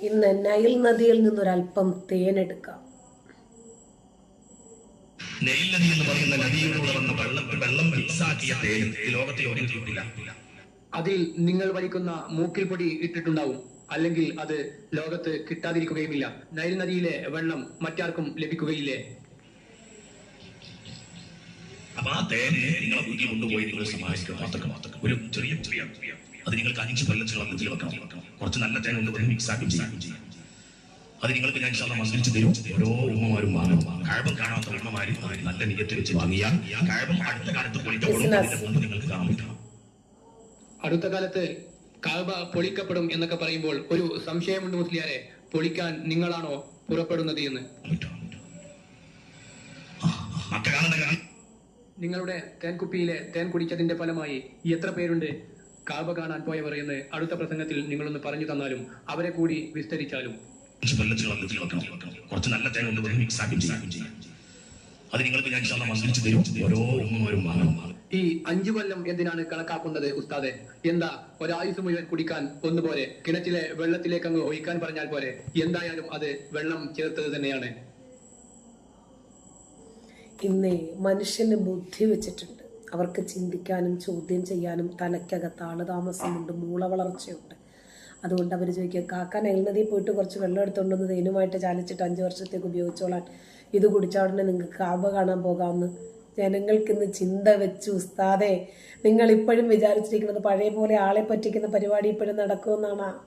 ഇന്ന് നൈൽ നദിയിൽ നിന്നൊരല്പം തേനെടുക്കാം. നൈൽ നദി എന്ന് പറയുന്ന നദിയിലൂടെ വന്ന വെള്ളം വെള്ളം മിക്സാക്കിയ തേൻ ഈ ലോകത്തിൽ ഒരു കിട്ടില്ല അതിൽ നിങ്ങൾ വലിക്കുന്ന മൂക്കിൽ പൊടി ഇട്ടിട്ടുണ്ടാവും. അല്ലെങ്കിൽ അത് ലോകത്ത് കിട്ടാതിരിക്കുകയുമില്ല. നൈൽ നദിയിലെ വെള്ളം മറ്റാർക്കും ലഭിക്കുകയില്ലേ? അപ്പൊ ആ തേനെ നിങ്ങളെ വീട്ടിൽ കൊണ്ടുപോയി സമാഹിക്കുക മാത്രം മാത്രം. ഒരു ചെറിയ ചെറിയ അത് നിങ്ങൾക്ക് അഞ്ച് കൊല്ലത്തിൽ വെള്ളത്തിൽ വെക്കണം. കുറച്ച് നല്ല തേൻ കൊണ്ട് മിക്സ് ആക്കി ചെയ്യാം. അത് നിങ്ങൾക്ക് ഞാൻ ഇഷ്ടം മന്ത്രിച്ച് തരും. ഓരോ ഉമ്മമാരും വാങ്ങും. കഴപ്പം കാണാത്ത ഉമ്മമാരും നല്ല നികത്തി വെച്ച് വാങ്ങിയാൽ കഴപ്പം അടുത്ത കാലത്ത് പൊളിക്കപ്പെടും. നിങ്ങൾക്ക് കാണാൻ പറ്റണം അടുത്ത കാലത്ത് കാബ പൊളിക്കപ്പെടും എന്നൊക്കെ പറയുമ്പോൾ ഒരു സംശയമുണ്ട് മുസ്ലിയാരെ. പൊളിക്കാൻ നിങ്ങളാണോ പുറപ്പെടുന്നത് എന്ന്? നിങ്ങളുടെ തേൻകുപ്പിയിലെ തേൻ കുടിച്ചതിന്റെ ഫലമായി എത്ര പേരുണ്ട്? കാബ കാണാൻ പോയവർ എന്ന് അടുത്ത പ്രസംഗത്തിൽ നിങ്ങളൊന്ന് പറഞ്ഞു തന്നാലും അവരെ കൂടി വിസ്തരിച്ചാലും. കുറച്ച് കൊല്ലത്തിൽ വെള്ളത്തിൽ വെക്കണം. കുറച്ച് നല്ല മിക്സ് ആക്കി ചെയ്യും. അത് നിങ്ങൾക്ക് ഞാൻ ഇൻഷാല്ലാ തരും. ഓരോ ഈ അഞ്ചു കൊല്ലം എന്തിനാണ് കണക്കാക്കുന്നത് ഉസ്താദെ? എന്താ ഒരായുസ് മുഴുവൻ കുടിക്കാൻ ഒന്നുപോലെ കിണറ്റിലെ വെള്ളത്തിലേക്ക് അങ്ങ് ഒഴിക്കാൻ പറഞ്ഞാൽ പോലെ എന്തായാലും അത് വെള്ളം ചേർത്തത് തന്നെയാണ്. ഇന്ന് മനുഷ്യന് ബുദ്ധി വെച്ചിട്ടുണ്ട്. അവർക്ക് ചിന്തിക്കാനും ചോദ്യം ചെയ്യാനും തലയ്ക്കകത്ത് ആളുതാമസമുണ്ട് മൂള വളർച്ചയുണ്ട് അതുകൊണ്ട് അവർ ചോദിക്കുക കാക്ക നെൽനദിയിൽ പോയിട്ട് കുറച്ച് വെള്ളം എടുത്തുകൊണ്ടുവന്ന് തേനുമായിട്ട് ചാലിച്ചിട്ട് അഞ്ച് വർഷത്തേക്ക് ഉപയോഗിച്ചോളാൻ. ഇത് കുടിച്ചാൽ ഉടനെ നിങ്ങൾക്ക് കാബ കാണാൻ പോകാമെന്ന് ജനങ്ങൾക്കിന്ന് ചിന്ത വെച്ചു ഉസ്താദേ. നിങ്ങൾ ഇപ്പോഴും വിചാരിച്ചിരിക്കുന്നത് പഴയ പോലെ ആളെ പറ്റിക്കുന്ന പരിപാടി ഇപ്പോഴും നടക്കുമെന്നാണ്